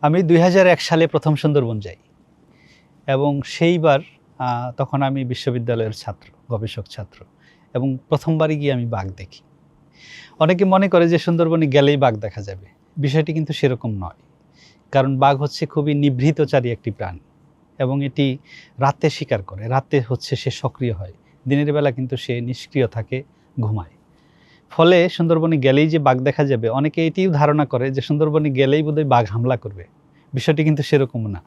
আমি দুই হাজার এক সালে প্রথম সুন্দরবন যাই। এবং সেইবার তখন আমি বিশ্ববিদ্যালয়ের ছাত্র, গবেষক ছাত্র। এবং প্রথমবারই গিয়ে আমি বাঘ দেখি। অনেকে মনে করে যে সুন্দরবনে গেলেই বাঘ দেখা যাবে। বিষয়টি কিন্তু সেরকম নয়। কারণ বাঘ হচ্ছে খুবই নিভৃতচারী একটি প্রাণী। এবং এটি রাতে শিকার করে। রাতে হচ্ছে সে সক্রিয় হয়। দিনের বেলা কিন্তু সে নিষ্ক্রিয় থাকে, ঘুমায়। ফলে সুন্দরবনে গেলেই যে বাঘ দেখা যাবে, অনেকে এটিও ধারণা করে যে সুন্দরবনে গেলেই বোধহয় বাঘ হামলা করবে। বিষয়টি কিন্তু সেরকম না।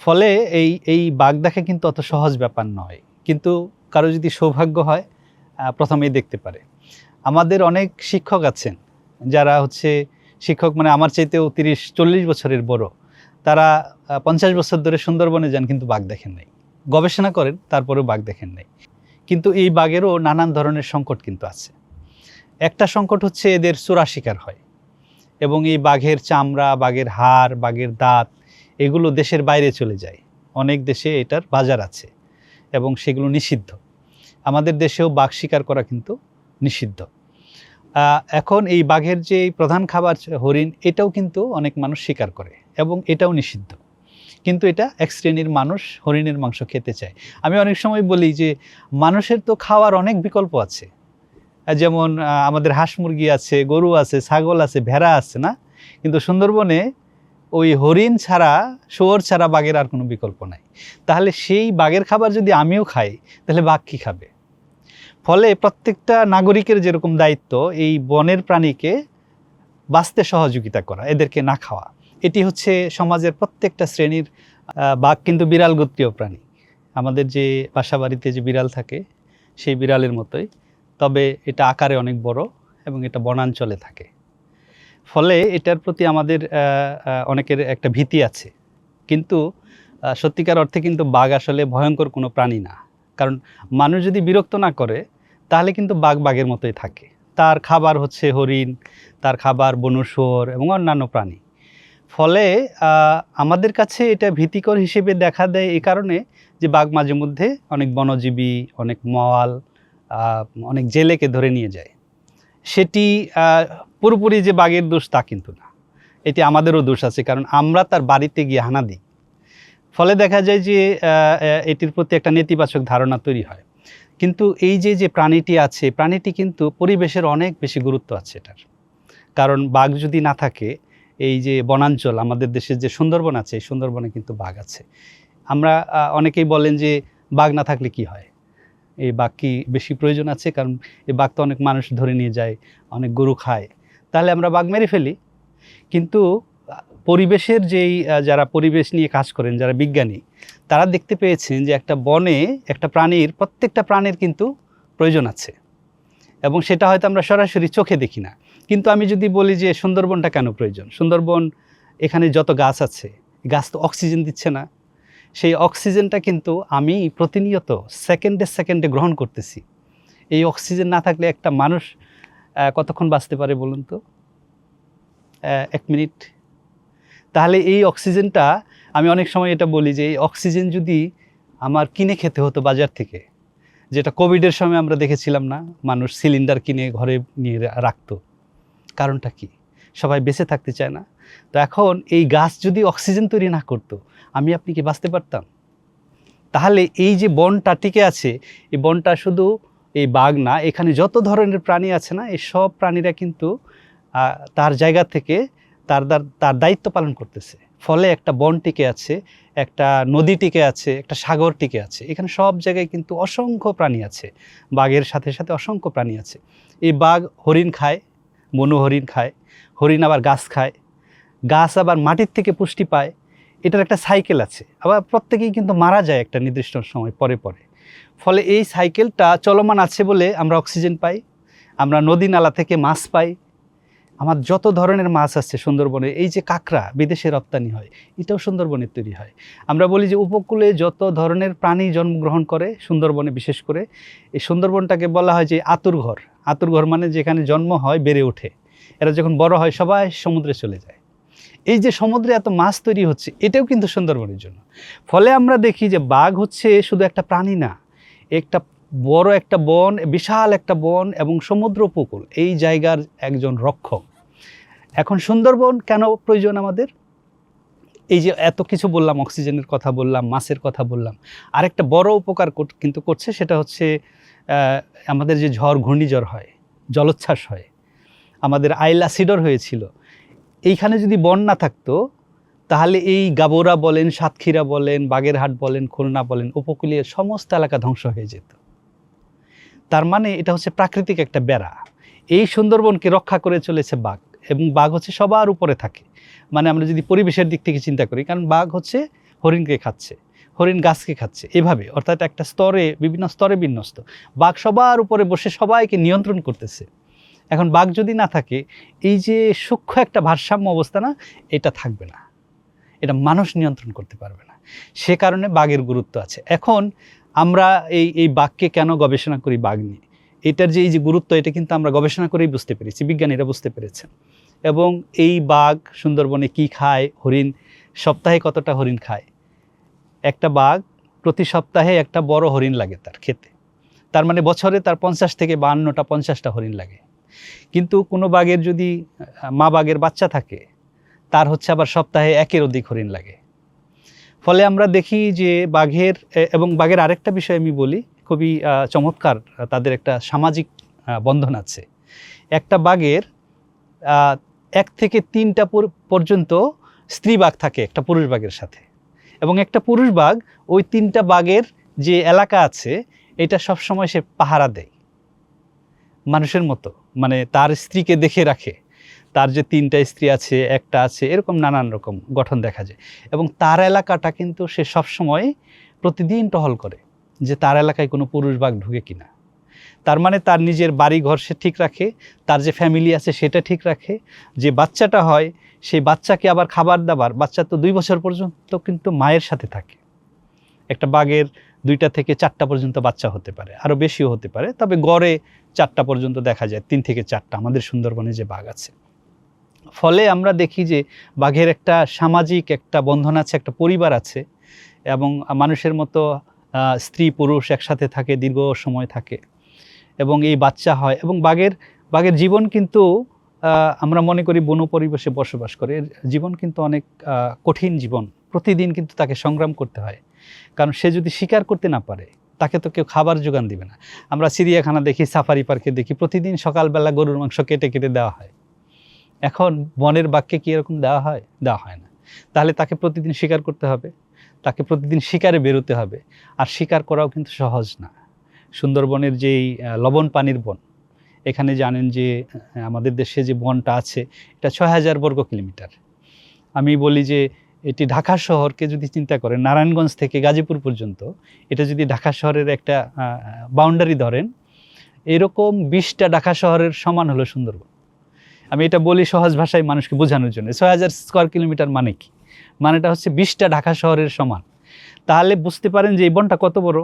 ফলে এই এই বাঘ দেখা কিন্তু অত সহজ ব্যাপার নয়। কিন্তু কারও যদি সৌভাগ্য হয় প্রথমেই দেখতে পারে। আমাদের অনেক শিক্ষক আছেন, যারা হচ্ছে শিক্ষক মানে আমার চাইতেও তিরিশ, চল্লিশ বছরের বড়। তারা পঞ্চাশ বছর ধরে সুন্দরবনে যান কিন্তু বাঘ দেখেন নাই। গবেষণা করেন, তারপরেও বাঘ দেখেন নাই। কিন্তু এই বাঘেরও নানান ধরনের সংকট কিন্তু আছে। একটা সংকট হচ্ছে এদের চোরা শিকার হয়। এবং এই বাঘের চামড়া, বাঘের হাড়, বাঘের দাঁত, এগুলো দেশের বাইরে চলে যায়। অনেক দেশে এটার বাজার আছে এবং সেগুলো নিষিদ্ধ। আমাদের দেশেও বাঘ শিকার করা কিন্তু নিষিদ্ধ। এখন এই বাঘের যে প্রধান খাবার হরিণ, এটাও কিন্তু অনেক মানুষ শিকার করে এবং এটাও নিষিদ্ধ। কিন্তু এটা এক শ্রেণির মানুষ হরিণের মাংস খেতে চায়। আমি অনেক সময় বলি যে, মানুষের তো খাওয়ার অনেক বিকল্প আছে। যেমন আমাদের হাঁস মুরগি আছে, গরু আছে, ছাগল আছে, ভেড়া আছে না? কিন্তু সুন্দরবনে ওই হরিণ ছাড়া, শুয়োর ছাড়া বাঘের আর কোনো বিকল্প নাই। তাহলে সেই বাঘের খাবার যদি আমিও খাই, তাহলে বাঘ কী খাবে? ফলে প্রত্যেকটা নাগরিকের যেরকম দায়িত্ব, এই বনের প্রাণীকে বাঁচতে সহযোগিতা করা, এদেরকে না খাওয়া। এটি হচ্ছে সমাজের প্রত্যেকটা শ্রেণির বাঘ কিন্তু বিড়াল গোত্রীয় প্রাণী। আমাদের যে বাসা বাড়িতে যে বিড়াল থাকে, সেই বিড়ালের মতোই। তবে এটা আকারে অনেক বড় এবং এটা বনাঞ্চলে থাকে। ফলে এটার প্রতি আমাদের অনেকের একটা ভীতি আছে। কিন্তু সত্যিকার অর্থে কিন্তু বাঘ আসলে ভয়ঙ্কর কোনো প্রাণী না। কারণ মানুষ যদি বিরক্ত না করে, তাহলে কিন্তু বাঘ বাঘের মতোই থাকে। তার খাবার হচ্ছে হরিণ, তার খাবার বনুসর এবং অন্যান্য প্রাণী। ফলে আমাদের কাছে এটা ভীতিকর হিসেবে দেখা দেয় এই কারণে যে বাঘ মাঝে মধ্যে অনেক বনজীবী, অনেক মওয়াল অনেক জেলেকে ধরে নিয়ে যায়। সেটি পুরোপুরি যে বাঘের দোষ তা কিন্তু না। এটি আমাদেরও দোষ আছে, কারণ আমরা তার বাড়িতে গিয়ে হানা দিই। ফলে দেখা যায় যে এটির প্রতি একটা নেতিবাচক ধারণা তৈরি হয়। কিন্তু এই যে যে প্রাণীটি আছে, প্রাণীটি কিন্তু পরিবেশের অনেক বেশি গুরুত্ব আছে এটার। কারণ বাঘ যদি না থাকে, এই যে বনাঞ্চল, আমাদের দেশের যে সুন্দরবন আছে, এই সুন্দরবনে কিন্তু বাঘ আছে। আমরা অনেকেই বলেন যে, বাঘ না থাকলে কি হয়? এই কি বেশি প্রয়োজন আছে, কারণ এই বাঘ তো অনেক মানুষ ধরে নিয়ে যায়, অনেক গরু খায়। তাহলে আমরা বাঘ মেরে ফেলি। কিন্তু পরিবেশের যেই যারা পরিবেশ নিয়ে কাজ করেন, যারা বিজ্ঞানী, তারা দেখতে পেয়েছেন যে একটা বনে একটা প্রাণীর, প্রত্যেকটা প্রাণীর কিন্তু প্রয়োজন আছে। এবং সেটা হয়তো আমরা সরাসরি চোখে দেখি না। কিন্তু আমি যদি বলি যে সুন্দরবনটা কেন প্রয়োজন? সুন্দরবন এখানে যত গাছ আছে, গাছ তো অক্সিজেন দিচ্ছে না। সেই অক্সিজেনটা কিন্তু আমি প্রতিনিয়ত সেকেন্ডে সেকেন্ডে গ্রহণ করতেছি। এই অক্সিজেন না থাকলে একটা মানুষ কতক্ষণ বাঁচতে পারে বলুন তো? এক মিনিট। তাহলে এই অক্সিজেনটা, আমি অনেক সময় এটা বলি যে এই অক্সিজেন যদি আমার কিনে খেতে হতো বাজার থেকে, যেটা কোভিডের সময় আমরা দেখেছিলাম না, মানুষ সিলিন্ডার কিনে ঘরে নিয়ে রাখতো। কারণটা কি? সবাই বেঁচে থাকতে চায় না। তো এখন এই গাছ যদি অক্সিজেন তৈরি না করতো আমি আপনি কি বাঁচতে পারতাম। তাহলে এই যে বনটা টিকে আছে, এই বনটা শুধু এই বাঘ না, এখানে যত ধরনের প্রাণী আছে না, এই সব প্রাণীরা কিন্তু তার জায়গা থেকে তার তার দায়িত্ব পালন করতেছে। ফলে একটা বন টিকে আছে, একটা নদী টিকে আছে, একটা সাগর টিকে আছে। এখানে সব জায়গায় কিন্তু অসংখ্য প্রাণী আছে। বাঘের সাথে সাথে অসংখ্য প্রাণী আছে। এই বাঘ হরিণ খায় মনু হরিণ খায়, হরিণ আবার গাছ খায়। গাছ আবার মাটির থেকে পুষ্টি পায়। এটার একটা সাইকেল আছে। আবার প্রত্যেকেই কিন্তু মারা যায় একটা নির্দিষ্ট সময় পরে পরে। ফলে এই সাইকেলটা চলমান আছে বলে আমরা অক্সিজেন পাই, আমরা নদী নালা থেকে মাছ পাই। আমার যত ধরনের মাছ আছে সুন্দরবনে, এই যে কাঁকড়া বিদেশে রপ্তানি হয়, এটাও সুন্দরবনে তৈরি হয়। আমরা বলি যে উপকূলে যত ধরনের প্রাণী জন্মগ্রহণ করে, সুন্দরবনে বিশেষ করে, এই সুন্দরবনটাকে বলা হয় যে আতুর ঘর। আতুর ঘর মানে যেখানে জন্ম হয়, বেড়ে ওঠে। এরা যখন বড় হয়, সবাই সমুদ্রে চলে যায়। এই যে সমুদ্রে এত মাছ তৈরি হচ্ছে, এটাও কিন্তু সুন্দরবনের জন্য। ফলে আমরা দেখি যে বাঘ হচ্ছে শুধু একটা প্রাণী না, একটা বড় একটা বন, বিশাল একটা বন এবং সমুদ্র উপকূল, এই জায়গার একজন রক্ষক। এখন সুন্দরবন কেন প্রয়োজন আমাদের? এই যে এত কিছু বললাম, অক্সিজেনের কথা বললাম, মাছের কথা বললাম। আরেকটা বড় উপকার কর- কিন্তু করছে, সেটা হচ্ছে আমাদের যে ঝড় ঘূর্ণিঝড় হয়, জলোচ্ছ্বাস হয়, আমাদের আইলা সিডর হয়েছিল। এইখানে যদি বন না থাকতো, তাহলে এই গাবোরা বলেন, সাতক্ষীরা বলেন, বাগেরহাট বলেন, খুলনা বলেন, উপকূলীয় সমস্ত এলাকা ধ্বংস হয়ে যেত। তার মানে এটা হচ্ছে প্রাকৃতিক একটা বেড়া। এই সুন্দরবনকে রক্ষা করে চলেছে বাঘ এবং বাঘ হচ্ছে সবার উপরে থাকে। মানে আমরা যদি পরিবেশের দিক থেকে চিন্তা করি, কারণ বাঘ হচ্ছে হরিণকে খাচ্ছে, হরিণ গাছকে খাচ্ছে, এভাবে। অর্থাৎ একটা স্তরে, বিভিন্ন স্তরে বিন্যস্ত। বাঘ সবার উপরে বসে সবাইকে নিয়ন্ত্রণ করতেছে। এখন বাঘ যদি না থাকে, এই যে সূক্ষ্ম একটা ভারসাম্য অবস্থা না, এটা থাকবে না। এটা মানুষ নিয়ন্ত্রণ করতে পারবে না। সে কারণে বাঘের গুরুত্ব আছে। এখন আমরা এই এই বাঘকে কেন গবেষণা করি বাঘ নিয়ে? এটার যে, এই যে গুরুত্ব, এটা কিন্তু আমরা গবেষণা করেই বুঝতে পেরেছি, বিজ্ঞানীরা বুঝতে পেরেছেন। এবং এই বাঘ সুন্দরবনে কি খায়, হরিণ, সপ্তাহে কতটা হরিণ খায়? একটা বাঘ প্রতি সপ্তাহে একটা বড় হরিণ লাগে তার খেতে তার মানে বছরে তার পঞ্চাশ থেকে বাহান্নটা পঞ্চাশটা হরিণ লাগে। কিন্তু কোনো বাঘের যদি মা বাঘের বাচ্চা থাকে, তার হচ্ছে আবার সপ্তাহে একের অধিক হরিণ লাগে। ফলে আমরা দেখি যে বাঘের এবং বাঘের আরেকটা বিষয় আমি বলি, খুবই চমৎকার তাদের একটা সামাজিক বন্ধন আছে। একটা বাঘের এক থেকে তিনটা পর্যন্ত স্ত্রী বাঘ থাকে একটা পুরুষ বাঘের সাথে। এবং একটা পুরুষ বাঘ ওই তিনটা বাঘের যে এলাকা আছে, এটা সবসময় সে পাহারা দেয়। মানুষের মতো মানে তার স্ত্রীকে দেখে রাখে, তার যে তিনটা স্ত্রী আছে, একটা আছে, এরকম নানান রকম গঠন দেখা যায়। এবং তার এলাকাটা কিন্তু সে সবসময় প্রতিদিন টহল করে, যে তার এলাকায় কোনো পুরুষ বাঘ ঢুকে কিনা। তার মানে তার নিজের বাড়ি ঘর সে ঠিক রাখে, তার যে ফ্যামিলি আছে সেটা ঠিক রাখে, যে বাচ্চাটা হয়, সেই বাচ্চাকে আবার খাবার দাবার, বাচ্চা তো দুই বছর পর্যন্ত কিন্তু মায়ের সাথে থাকে। একটা বাঘের দুইটা থেকে চারটা পর্যন্ত বাচ্চা হতে পারে আরও বেশিও হতে পারে। তবে গড়ে চারটা পর্যন্ত দেখা যায়, তিন থেকে চারটা, আমাদের সুন্দরবনে যে বাঘ আছে। ফলে আমরা দেখি যে বাঘের একটা সামাজিক একটা বন্ধন আছে, একটা পরিবার আছে এবং মানুষের মতো স্ত্রী পুরুষ একসাথে থাকে, দীর্ঘ সময় থাকে এবং এই বাচ্চা হয় এবং বাঘের বাঘের জীবন কিন্তু আমরা মনে করি বন পরিবেশে বসবাস করে। জীবন কিন্তু অনেক কঠিন জীবন। প্রতিদিন কিন্তু তাকে সংগ্রাম করতে হয়। কারণ সে যদি শিকার করতে না পারে, তাকে তো কেউ খাবার যোগান দিবে না। আমরা চিড়িয়াখানা দেখি, সাফারি পার্কে দেখি, প্রতিদিন সকালবেলা গরুর মাংস কেটে কেটে দেওয়া হয়। এখন বনের বাক্যে কি এরকম দেওয়া হয়? দেওয়া হয় না। তাহলে তাকে প্রতিদিন শিকার করতে হবে, তাকে প্রতিদিন শিকারে বেরোতে হবে। আর শিকার করাও কিন্তু সহজ না। সুন্দরবনের যেই লবণ পানির বন, এখানে জানেন যে আমাদের দেশে যে বনটা আছে, এটা ছয় হাজার বর্গ কিলোমিটার। আমি বলি যে এটি ঢাকা শহরকে যদি চিন্তা করেন, নারায়ণগঞ্জ থেকে গাজীপুর পর্যন্ত, এটা যদি ঢাকা শহরের একটা বাউন্ডারি ধরেন, এরকম বিশটা ঢাকা শহরের সমান হলো সুন্দরবন। আমি এটা বলি সহজ ভাষায় মানুষকে বোঝানোর জন্য। ছয় হাজার স্কোয়ার কিলোমিটার মানে কি? মানেটা হচ্ছে বিশটা ঢাকা শহরের সমান। তাহলে বুঝতে পারেন যে এই বনটা কত বড়।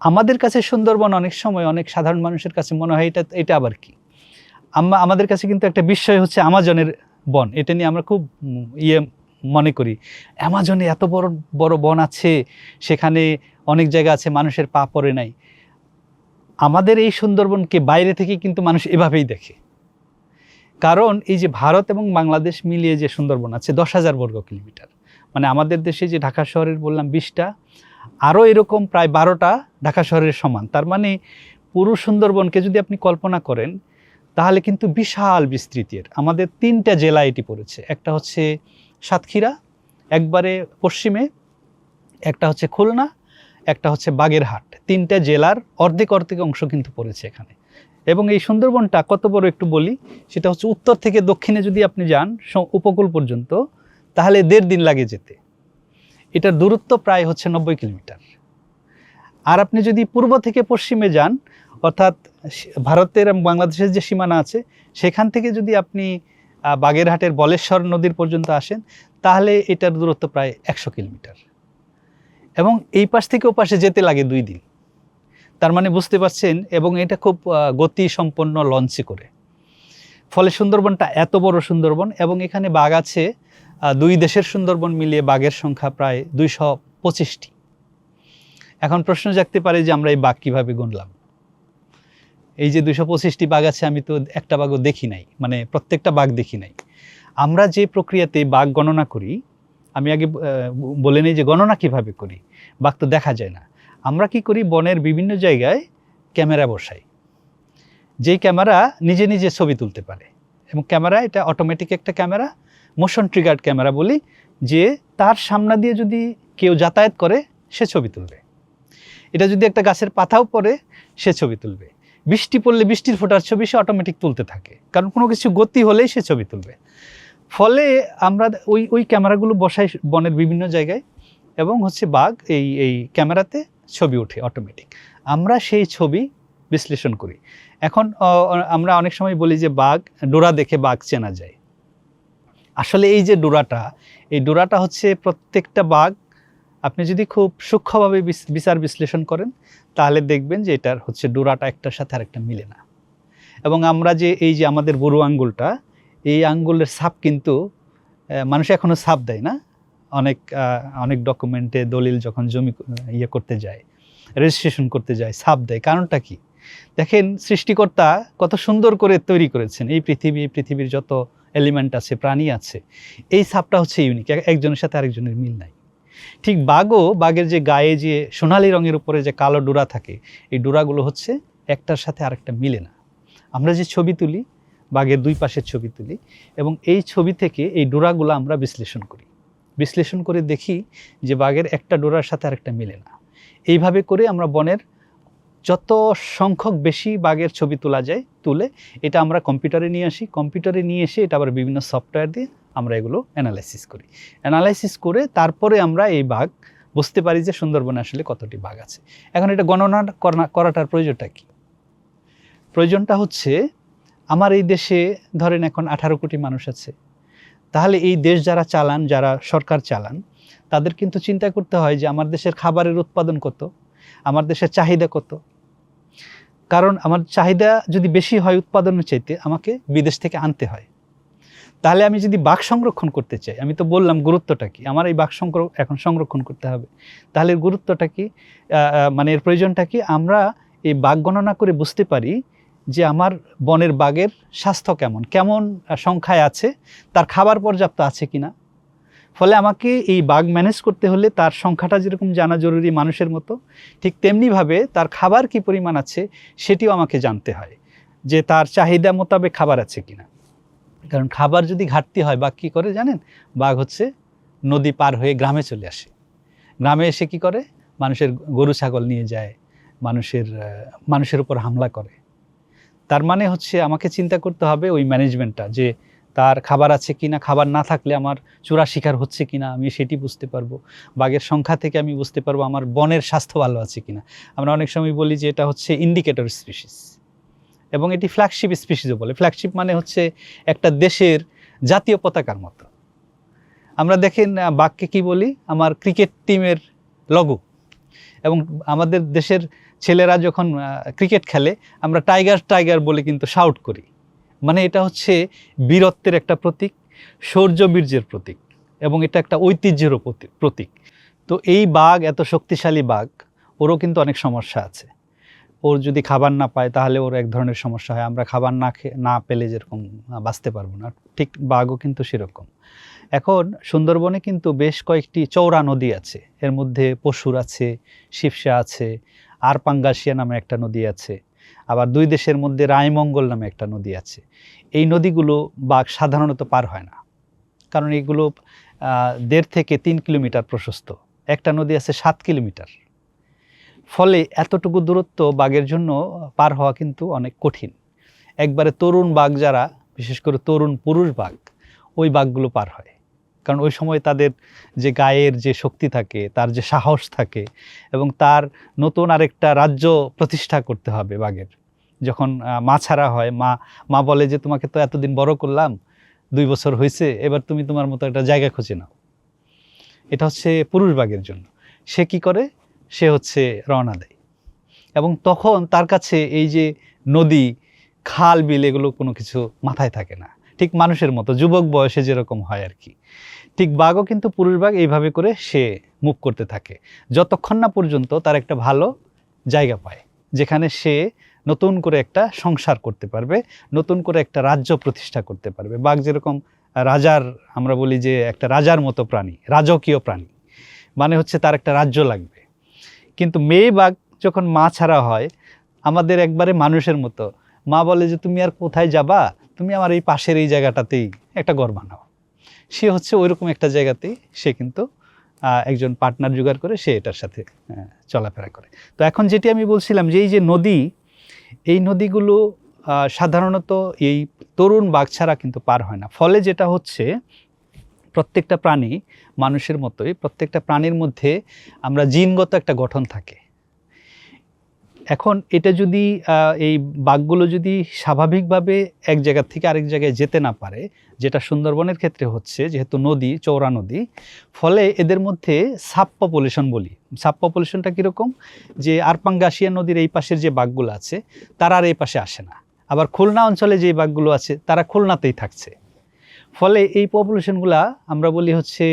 আমাদের কাছে সুন্দরবন অনেক সময় অনেক সাধারণ মানুষের কাছে মনে হয় এটা এটা আবার কি? আমাদের কাছে কিন্তু একটা বিস্ময় হচ্ছে আমাজনের বন। এটা নিয়ে আমরা খুব ইয়ে মনে করি। অ্যামাজনে এত বড় বড় বন আছে, সেখানে অনেক জায়গা আছে, মানুষের পা পড়ে নাই। আমাদের এই সুন্দরবনকে বাইরে থেকে কিন্তু মানুষ এভাবেই দেখে। কারণ এই যে ভারত এবং বাংলাদেশ মিলিয়ে যে সুন্দরবন আছে, দশ হাজার বর্গ কিলোমিটার। মানে আমাদের দেশে যে ঢাকা শহরের বললাম বিশটা, আরও এরকম প্রায় বারোটা ঢাকা শহরের সমান। তার মানে পুরো সুন্দরবনকে যদি আপনি কল্পনা করেন, তাহলে কিন্তু বিশাল বিস্তৃতির। আমাদের তিনটা জেলা এটি পড়েছে। একটা হচ্ছে সাতক্ষীরা, একবারে পশ্চিমে, একটা হচ্ছে খুলনা, একটা হচ্ছে বাগেরহাট। তিনটা জেলার অর্ধেক অর্ধেক অংশ কিন্তু পড়েছে এখানে। এবং এই সুন্দরবনটা কত বড় একটু বলি, সেটা হচ্ছে উত্তর থেকে দক্ষিণে যদি আপনি যান উপকূল পর্যন্ত, তাহলে দেড় দিন লাগে যেতে। এটার দূরত্ব প্রায় হচ্ছে নব্বই কিলোমিটার। আর আপনি যদি পূর্ব থেকে পশ্চিমে যান, অর্থাৎ ভারতের এবং বাংলাদেশের যে সীমানা আছে, সেখান থেকে যদি আপনি বাগেরহাটের বলেশ্বর নদীর পর্যন্ত আসেন, তাহলে এটার দূরত্ব প্রায় একশো কিলোমিটার। এবং এই পাশ থেকে ও পাশে যেতে লাগে দুই দিন। তার মানে বুঝতে পারছেন, এবং এটা খুব গতি সম্পন্ন লঞ্চে করে। ফলে সুন্দরবনটা এত বড় সুন্দরবন, এবং এখানে বাঘ আছে দুই দেশের সুন্দরবন মিলিয়ে বাঘের সংখ্যা প্রায় দুইশো পঁচিশটি। এখন প্রশ্ন জাগতে পারে যে আমরা এই বাঘ কীভাবে গুনলাম? এই যে দুশো পঁচিশটি বাঘ আছে, আমি তো একটা বাঘও দেখি নাই মানে প্রত্যেকটা বাঘ দেখি নাই। আমরা যে প্রক্রিয়াতে বাঘ গণনা করি, আমি আগে বলে নিই যে গণনা কীভাবে করি, বাঘ তো দেখা যায় না। আমরা কি করি, বনের বিভিন্ন জায়গায় ক্যামেরা বসাই। যেই ক্যামেরা নিজে নিজে ছবি তুলতে পারে। এবং ক্যামেরা, এটা অটোমেটিক একটা ক্যামেরা মোশন ট্রিগার্ড ক্যামেরা বলি, যে তার সামনা দিয়ে যদি কেউ যাতায়াত করে, সে ছবি তুলবে। এটা যদি একটা গাছের পাতাও পড়ে, সে ছবি তুলবে। বৃষ্টি পড়লে বৃষ্টির ফোটার ছবি সে অটোমেটিক তুলতে থাকে। কারণ কোনো কিছু গতি হলেই সে ছবি তুলবে। ফলে আমরা ওই ওই ক্যামেরাগুলো বসাই বনের বিভিন্ন জায়গায় এবং হচ্ছে বাঘ এই এই ক্যামেরাতে ছবি ওঠে অটোমেটিক আমরা সেই ছবি বিশ্লেষণ করি। এখন আমরা অনেক সময় বলি যে বাঘ, ডোরা দেখে বাঘ চেনা যায়। আসলে এই যে ডোরাটা, এই ডোরাটা হচ্ছে প্রত্যেকটা বাঘ আপনি যদি খুব সূক্ষ্মভাবে বিচার বিশ্লেষণ করেন, তাহলে দেখবেন যে এটার হচ্ছে ডোরাটা একটার সাথে আরেকটা মিলে না। এবং আমরা যে এই যে আমাদের বুড়ো আঙ্গুলটা, এই আঙ্গুলের ছাপ কিন্তু মানুষ এখনও ছাপ দেয় না। অনেক অনেক ডকুমেন্টে দলিল যখন জমি ইয়ে করতে যায় রেজিস্ট্রেশন করতে যায়, ছাপ দেয়। কারণটা কি? দেখেন, সৃষ্টিকর্তা কত সুন্দর করে তৈরি করেছেন। এই পৃথিবী পৃথিবীর যত এলিমেন্ট আছে, প্রাণী আছে, এই ছাপটা হচ্ছে ইউনিক একজনের সাথে আরেকজনের মিল নাই। ঠিক বাঘও বাঘের যে গায়ে যে সোনালী রঙের উপরে যে কালো ডোরা থাকে, এই ডোরাগুলো হচ্ছে একটার সাথে আরেকটা মিলে না। আমরা যে ছবি তুলি, বাঘের দুই পাশের ছবি তুলি এবং এই ছবি থেকে এই ডোরাগুলো আমরা বিশ্লেষণ করি। বিশ্লেষণ করে দেখি যে বাঘের একটা ডোরার সাথে আরেকটা মিলে না। এইভাবে করে আমরা বনের যত সংখ্যক বেশি বাঘের ছবি তোলা যায়, তুলে এটা আমরা কম্পিউটারে নিয়ে আসি। কম্পিউটারে নিয়ে এসে এটা আবার বিভিন্ন সফটওয়্যার দিয়ে আমরা এগুলো অ্যানালাইসিস করি। অ্যানালাইসিস করে তারপরে আমরা এই বাঘ, বুঝতে পারি যে সুন্দরবনে আসলে কতটি বাঘ আছে। এখন এটা গণনা করা- করাটার প্রয়োজনটা কি? প্রয়োজনটা হচ্ছে, আমার এই দেশে ধরেন এখন আঠারো কোটি মানুষ আছে। তাহলে এই দেশ যারা চালান, যারা সরকার চালান, তাদের কিন্তু চিন্তা করতে হয় যে আমার দেশের খাবারের উৎপাদন কত? আমার দেশের চাহিদা কত? কারণ আমার চাহিদা যদি বেশি হয় উৎপাদনের চাইতে, আমাকে বিদেশ থেকে আনতে হয়। তাহলে আমি যদি বাঘ সংরক্ষণ করতে চাই, আমি তো বললাম গুরুত্বটা কি? আমার এই বাঘ সংগ্রহ এখন সংরক্ষণ করতে হবে। তাহলে গুরুত্বটা কি? মানে এর প্রয়োজনটা কি? আমরা এই বাঘ গণনা করে বুঝতে পারি যে আমার বনের বাঘের স্বাস্থ্য কেমন কেমন সংখ্যায় আছে, তার খাবার পর্যাপ্ত আছে কিনা। ফলে আমাকে এই বাঘ ম্যানেজ করতে হলে তার সংখ্যাটা যেরকম জানা জরুরি মানুষের মতো, ঠিক তেমনিভাবে তার খাবার কি পরিমাণ আছে সেটিও আমাকে জানতে হয় যে তার চাহিদা মোতাবেক খাবার আছে কিনা। কারণ খাবার যদি ঘাটতি হয়, বাঘ কী করে জানেন? বাঘ হচ্ছে নদী পার হয়ে গ্রামে চলে আসে। গ্রামে এসে কি করে? মানুষের গরু, ছাগল নিয়ে যায়, মানুষের মানুষের উপর হামলা করে। তার মানে হচ্ছে আমাকে চিন্তা করতে হবে ওই ম্যানেজমেন্টটা যে তার খাবার আছে কি না খাবার না থাকলে আমার চূড়া শিকার হচ্ছে কি না আমি সেটি বুঝতে পারব। বাঘের সংখ্যা থেকে আমি বুঝতে পারব আমার বনের স্বাস্থ্য ভালো আছে কি না আমরা অনেক সময় বলি যে এটা হচ্ছে ইন্ডিকেটর স্পিসিস এবং এটি ফ্ল্যাগশিপ স্পিসিসও বলে। ফ্ল্যাগশিপ মানে হচ্ছে একটা দেশের জাতীয় পতাকার মতো। আমরা দেখেন বাঘকে কি বলি? আমার ক্রিকেট টিমের লগো এবং আমাদের দেশের ছেলেরা যখন ক্রিকেট খেলে, আমরা টাইগার টাইগার বলে কিন্তু শাউট করি। মানে এটা হচ্ছে বীরত্বের একটা প্রতীক শৌর্য বীর্যের প্রতীক, এবং এটা একটা ঐতিহ্যেরও প্রতীক। তো এই বাঘ, এত শক্তিশালী বাঘ, ওরও কিন্তু অনেক সমস্যা আছে। ওর যদি খাবার না পায়, তাহলে ওর এক ধরনের সমস্যা হয়। আমরা খাবার না না পেলে যেরকম বাঁচতে পারব না। ঠিক বাঘও কিন্তু সেরকম। এখন সুন্দরবনে কিন্তু বেশ কয়েকটি চৌরা নদী আছে। এর মধ্যে পশুর আছে, শিবসা আছে আর পাঙ্গাসিয়া নামে একটা নদী আছে। আবার দুই দেশের মধ্যে রায়মঙ্গল নামে একটা নদী আছে। এই নদীগুলো বাঘ সাধারণত পার হয় না। কারণ এগুলো দেড় থেকে তিন কিলোমিটার প্রশস্ত। একটা নদী আছে সাত কিলোমিটার। ফলে এতটুকু দূরত্ব বাঘের জন্য পার হওয়া কিন্তু অনেক কঠিন। একবারে তরুণ বাঘ যারা, বিশেষ করে তরুণ পুরুষ বাঘ, ওই বাঘগুলো পার হয়। কারণ ওই সময় তাদের যে গায়ের যে শক্তি থাকে, তার যে সাহস থাকে এবং তার নতুন আরেকটা রাজ্য প্রতিষ্ঠা করতে হবে বাঘের। যখন মা ছাড়া হয়, মা মা বলে যে, তোমাকে তো এতদিন বড় করলাম, দুই বছর হয়েছে, এবার তুমি তোমার মতো একটা জায়গা খুঁজে নাও। এটা হচ্ছে পুরুষ বাঘের জন্য। সে কি করে? সে হচ্ছে রওনা দেয়। এবং তখন তার কাছে এই যে নদী, খাল, বিল এগুলো কোনো কিছু মাথায় থাকে না। ঠিক মানুষের মতো, যুবক বয়সে যেরকম হয় আর কি। ঠিক বাঘও কিন্তু পুরুষ বাঘ এইভাবে করে সে মুভ করতে থাকে। যতক্ষণ না পর্যন্ত তার একটা ভালো জায়গা পায়, যেখানে সে নতুন করে একটা সংসার করতে পারবে, নতুন করে একটা রাজ্য প্রতিষ্ঠা করতে পারবে। বাঘ যেরকম রাজার, আমরা বলি যে একটা রাজার মতো প্রাণী, রাজকীয় প্রাণী। মানে হচ্ছে তার একটা রাজ্য লাগবে। কিন্তু মেয়ে বাঘ যখন মা ছাড়া হয়, আমাদের একবারে মানুষের মতো। মা বলে যে, তুমি আর কোথায় যাবা? তুমি আমার এই পাশের এই জায়গাটাতেই একটা ঘর বানাও। সে হচ্ছে ওইরকম একটা জায়গাতেই সে কিন্তু একজন পার্টনার জোগাড় করে সে এটার সাথে চলাফেরা করে। তো এখন যেটি আমি বলছিলাম যে, এই যে নদী, এই নদীগুলো সাধারণত এই তরুণ বাঘ ছাড়া কিন্তু পার হয় না। ফলে যেটা হচ্ছে প্রত্যেকটা প্রাণী মানুষের মতোই, প্রত্যেকটা প্রাণীর মধ্যে আমরা জিনগত একটা গঠন থাকে। এখন এটা যদি এই বাঘগুলো যদি স্বাভাবিকভাবে এক জায়গা থেকে আরেক জায়গায় যেতে না পারে, যেটা সুন্দরবনের ক্ষেত্রে হচ্ছে, যেহেতু নদী চৌরা নদী, ফলে এদের মধ্যে সাপ পপুলেশন বলি সাপ পপুলেশনটা কীরকম? যে আরপাঙ্গাশিয়া নদীর এই পাশের যে বাঘগুলো আছে, তারা আর এই পাশে আসে না। আবার খুলনা অঞ্চলে যে বাঘগুলো আছে, তারা খুলনাতেই থাকছে। ফলে এই পপুলেশনগুলা আমরা বলি হচ্ছে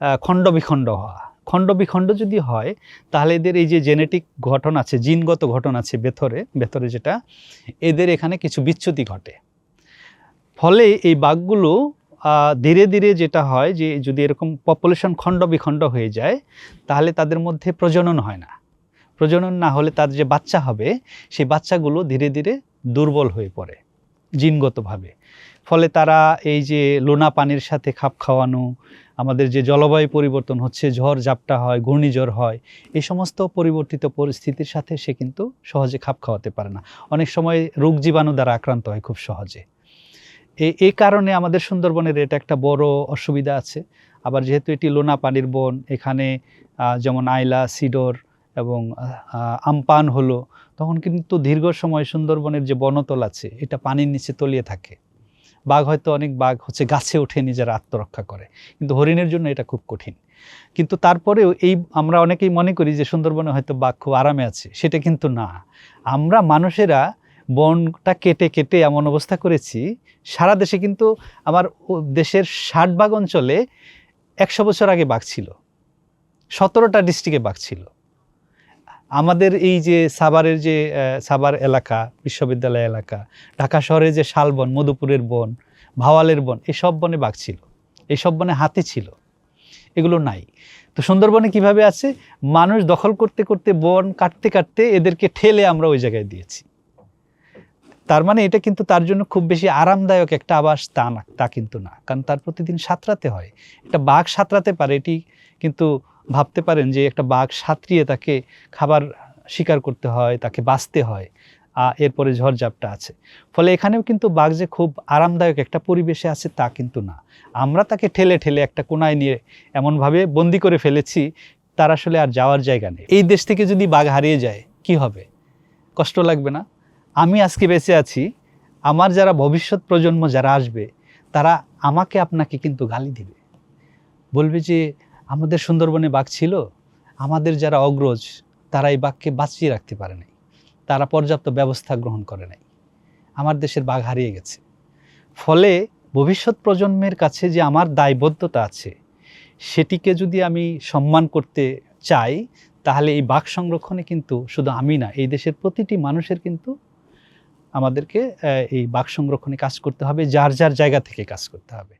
আহ, খণ্ড বিখণ্ড হওয়া। খণ্ড বিখণ্ড যদি হয় তাহলে এদের এই যে জেনেটিক ঘটন আছে জিনগত ঘটন আছে ভেতরে ভেতরে যেটা এদের এখানে কিছু বিচ্যুতি ঘটে। ফলে এই বাঘগুলো ধীরে ধীরে যেটা হয় যে যদি এরকম পপুলেশন খণ্ড বিখণ্ড হয়ে যায় তাহলে তাদের মধ্যে প্রজনন হয় না। প্রজনন না হলে তার যে বাচ্চা হবে সেই বাচ্চাগুলো ধীরে ধীরে দুর্বল হয়ে পড়ে জিনগতভাবে। ফলে তারা এই যে লোনা পানির সাথে খাপ খাওয়ানো, আমাদের যে জলবায়ু পরিবর্তন হচ্ছে, ঝড় ঝাপটা হয়, ঘূর্ণিঝড় হয়, এই সমস্ত পরিবর্তিত পরিস্থিতির সাথে সে কিন্তু সহজে খাপ খাওয়াতে পারে না। অনেক সময় রোগ জীবাণু দ্বারা আক্রান্ত হয় খুব সহজে। এই কারণে আমাদের সুন্দরবনের এটা একটা বড় অসুবিধা আছে। আবার যেহেতু এটি লোনা পানির বন, এখানে যেমন আইলা, সিডর এবং আমপান হলো, তখন কিন্তু দীর্ঘ সময় সুন্দরবনের যে বনতল আছে, এটা পানির নিচে তলিয়ে থাকে। বাঘ হয়তো অনেক বাঘ হচ্ছে গাছে উঠে নিজের আত্মরক্ষা করে। কিন্তু হরিণের জন্য এটা খুব কঠিন। কিন্তু তারপরেও এই আমরা অনেকেই মনে করি যে সুন্দরবনে হয়তো বাঘ খুব আরামে আছে, সেটা কিন্তু না। আমরা মানুষেরা বনটা কেটে কেটে এমন অবস্থা করেছি, সারা দেশে কিন্তু আমার দেশের ষাট বাঘ অঞ্চলে একশো বছর আগে বাঘ ছিল। সতেরোটা ডিস্ট্রিক্টে বাঘ ছিল। আমাদের এই যে সাভারের যে সাভার এলাকা, বিশ্ববিদ্যালয় এলাকা, ঢাকা শহরে যে শালবন মধুপুরের বন, ভাওয়ালের বন, এসব বনে বাঘ ছিল। এসব বনে হাতি ছিল। এগুলো নাই। তো সুন্দরবনে কীভাবে আছে? মানুষ দখল করতে করতে বন কাটতে কাটতে এদেরকে ঠেলে আমরা ওই জায়গায় দিয়েছি। তার মানে এটা কিন্তু তার জন্য খুব বেশি আরামদায়ক একটা আবাস তা না, তা কিন্তু না। কারণ তার প্রতিদিন সাঁতরাতে হয়। একটা বাঘ সাঁতরাতে পারে, এটি কিন্তু ভাবতে পারেন যে একটা বাঘ সাঁতরিয়ে তাকে খাবার শিকার করতে হয়, তাকে বাঁচতে হয় এরপরে ঝড়ঝাপটা আছে। ফলে এখানেও কিন্তু বাঘ যে খুব আরামদায়ক একটা পরিবেশে আছে তা কিন্তু না। আমরা তাকে ঠেলে ঠেলে একটা কোনায় নিয়ে এমনভাবে বন্দি করে ফেলেছি, তার আসলে আর যাওয়ার জায়গা নেই। এই দেশ থেকে যদি বাঘ হারিয়ে যায়, কি হবে? কষ্ট লাগবে না? আমি আজকে বেঁচে আছি, আমার যারা ভবিষ্যৎ প্রজন্ম যারা আসবে, তারা আমাকে আপনাকে কিন্তু গালি দিবে। বলবে যে আমাদের সুন্দরবনে বাঘ ছিল, আমাদের যারা অগ্রজ, তারা এই বাঘকে বাঁচিয়ে রাখতে পারে নাই। তারা পর্যাপ্ত ব্যবস্থা গ্রহণ করে নাই। আমার দেশের বাঘ হারিয়ে গেছে। ফলে ভবিষ্যৎ প্রজন্মের কাছে যে আমার দায়বদ্ধতা আছে, সেটিকে যদি আমি সম্মান করতে চাই, তাহলে এই বাঘ সংরক্ষণে কিন্তু শুধু আমি না, এই দেশের প্রতিটি মানুষের কিন্তু আমাদেরকে এই বাঘ সংরক্ষণে কাজ করতে হবে, যার যার জায়গা থেকে কাজ করতে হবে।